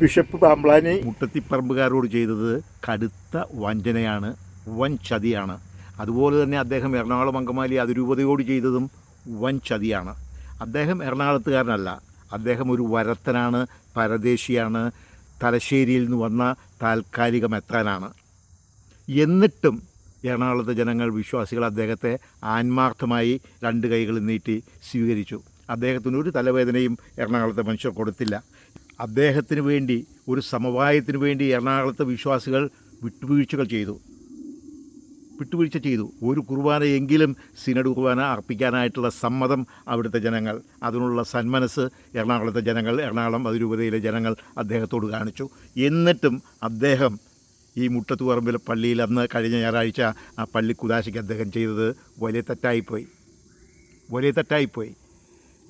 Bishop Pamplany. മുട്ടത്തിപ്പറമ്പുകാരോട് ചെയ്തത് കടുത്ത വഞ്ചനയാണ് വൻ ചതിയാണ്. അതുപോലെ തന്നെ അദ്ദേഹം എറണാകുളം അങ്കമാലി അതിരൂപതയോട് ചെയ്തതും വൻ ചതിയാണ്. അദ്ദേഹം എറണാകുളത്തുകാരനല്ല അദ്ദേഹം ഒരു വരത്തനാണ് പരദേശിയാണ് തലശ്ശേരിയിൽ നിന്ന് വന്ന താൽക്കാലിക മെത്താനാണ് എന്നിട്ടും എറണാകുളത്തെ ജനങ്ങൾ വിശ്വാസികൾ അദ്ദേഹത്തെ ആത്മാർത്ഥമായി രണ്ട് കൈകൾ നീട്ടി സ്വീകരിച്ചു. അദ്ദേഹത്തിന് ഒരു തലവേദനയും എറണാകുളത്തെ മനുഷ്യർ കൊടുത്തില്ല. അദ്ദേഹത്തിന് വേണ്ടി ഒരു സമവായത്തിന് വേണ്ടി എറണാകുളത്തെ വിശ്വാസികൾ വിട്ടുവീഴ്ചകൾ ചെയ്തു. വിട്ടുവീഴ്ച ചെയ്തു. ഒരു കുർബാനയെങ്കിലും സിനഡ് കുർബാന അർപ്പിക്കാനായിട്ടുള്ള സമ്മതം അവിടുത്തെ ജനങ്ങൾ അതിനുള്ള സന്മനസ് എറണാകുളത്തെ ജനങ്ങൾ എറണാകുളം അതിരൂപതയിലെ ജനങ്ങൾ അദ്ദേഹത്തോട് കാണിച്ചു. എന്നിട്ടും അദ്ദേഹം ഈ മുട്ടത്തു പറമ്പിലെ പള്ളിയിൽ അന്ന് കഴിഞ്ഞ ഞായറാഴ്ച ആ പള്ളി കുദാശയ്ക്ക് അദ്ദേഹം ചെയ്തത് വലിയ തെറ്റായിപ്പോയി. വലിയ തെറ്റായിപ്പോയി.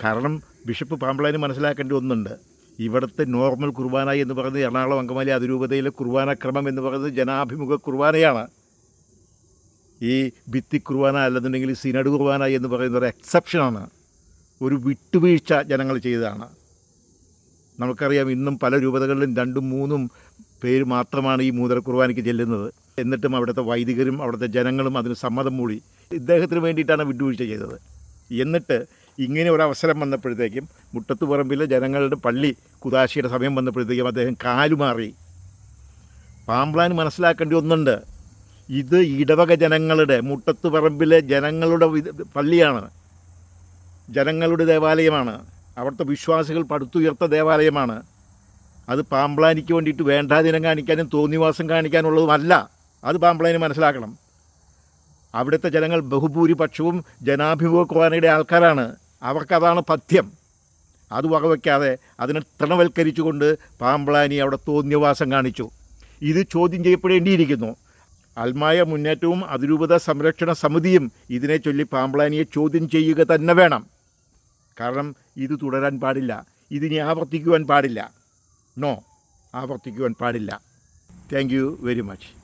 കാരണം ബിഷപ്പ് പാമ്പളേന് മനസ്സിലാക്കേണ്ടി ഒന്നുണ്ട്. ഇവിടുത്തെ നോർമൽ കുർബാന എന്ന് പറയുന്നത് എറണാകുളം അങ്കമാലി അതിരൂപതയിലെ കുർബാന ക്രമം എന്ന് പറയുന്നത് ജനാഭിമുഖ കുർബാനയാണ്. ഈ ഭിത്തി കുർബാന അല്ലെന്നുണ്ടെങ്കിൽ സിനഡ് കുർബാന എന്ന് പറയുന്ന ഒരു എക്സെപ്ഷനാണ് ഒരു വിട്ടുവീഴ്ച ജനങ്ങൾ ചെയ്തതാണ്. നമുക്കറിയാം ഇന്നും പല രൂപതകളിലും രണ്ടും മൂന്നും പേര് മാത്രമാണ് ഈ മൂതര കുർബാനയ്ക്ക് ചെല്ലുന്നത്. എന്നിട്ടും അവിടുത്തെ വൈദികരും അവിടുത്തെ ജനങ്ങളും അതിന് സമ്മതം മൂടി ഇദ്ദേഹത്തിന് വേണ്ടിയിട്ടാണ് വിട്ടുവീഴ്ച ചെയ്തത്. എന്നിട്ട് ഇങ്ങനെ ഒരു അവസരം വന്നപ്പോഴത്തേക്കും മുട്ടത്തുപറമ്പിലെ ജനങ്ങളുടെ പള്ളി കുദാശിയുടെ സമയം വന്നപ്പോഴത്തേക്കും അദ്ദേഹം കാലുമാറി. പാമ്പ്ലാൻ മനസ്സിലാക്കേണ്ടി ഒന്നുണ്ട് ഇത് ഇടവക ജനങ്ങളുടെ മുട്ടത്തുപറമ്പിലെ ജനങ്ങളുടെ പള്ളിയാണ്. ജനങ്ങളുടെ ദേവാലയമാണ്. അവിടുത്തെ വിശ്വാസികൾ പടുത്തുയർത്ത ദേവാലയമാണ്. അത് പാമ്പ്ലാനിക്ക് വേണ്ടിയിട്ട് വേണ്ടാദിനം കാണിക്കാനും തോന്നിവാസം കാണിക്കാനുള്ളതുമല്ല. അത് പാമ്പ്ലാനി മനസ്സിലാക്കണം. അവിടുത്തെ ജനങ്ങൾ ബഹുഭൂരിപക്ഷവും ജനാഭിമുഖ കുർബാനയുടെ ആൾക്കാരാണ്. അവർക്കതാണ് പഥ്യം. അത് വകവയ്ക്കാതെ അതിനെ തൃണവൽക്കരിച്ചുകൊണ്ട് പാമ്പ്ലാനി അവിടെ തോന്നിയവാസം കാണിച്ചു. ഇത് ചോദ്യം ചെയ്യപ്പെടേണ്ടിയിരിക്കുന്നു. അൽമായ മുന്നേറ്റവും അതിരൂപത സംരക്ഷണ സമിതിയും ഇതിനെ ചൊല്ലി പാമ്പ്ലാനിയെ ചോദ്യം ചെയ്യുക തന്നെ വേണം. കാരണം ഇത് തുടരാൻ പാടില്ല. ഇതിനി ആവർത്തിക്കുവാൻ പാടില്ല. നോ ആവർത്തിക്കുവാൻ പാടില്ല. Thank you very much.